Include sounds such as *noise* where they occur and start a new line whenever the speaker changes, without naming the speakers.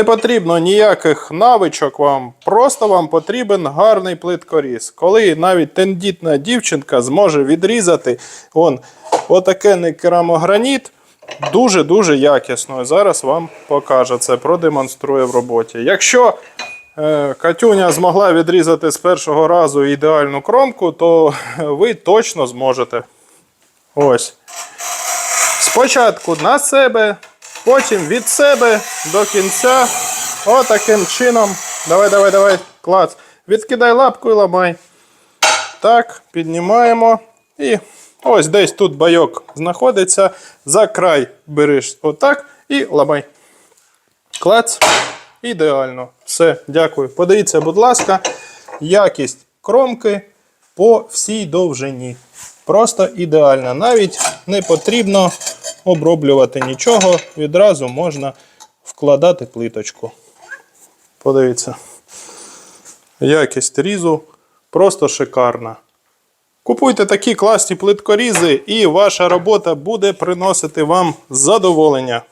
Не потрібно ніяких навичок вам, просто вам потрібен гарний плиткоріз. Коли навіть тендітна дівчинка зможе відрізати он, отакенний керамограніт, дуже-дуже якісно. Зараз вам покаже це, продемонструє в роботі. Якщо е, Катюня змогла відрізати з першого разу ідеальну кромку, то *laughs* ви точно зможете. Ось. Спочатку на себе, потім від себе до кінця. Отаким чином. Давай, давай, давай, клац. Відкидай лапку і ламай. Так, піднімаємо. І ось десь тут байок знаходиться. За край береш отак і ламай. Клац. Ідеально. Все, дякую. Подивіться, будь ласка, якість кромки по всій довжині. Просто ідеальна. Навіть не потрібно оброблювати нічого. Відразу можна вкладати плиточку. Подивіться. Якість різу просто шикарна. Купуйте такі класні плиткорізи, і ваша робота буде приносити вам задоволення.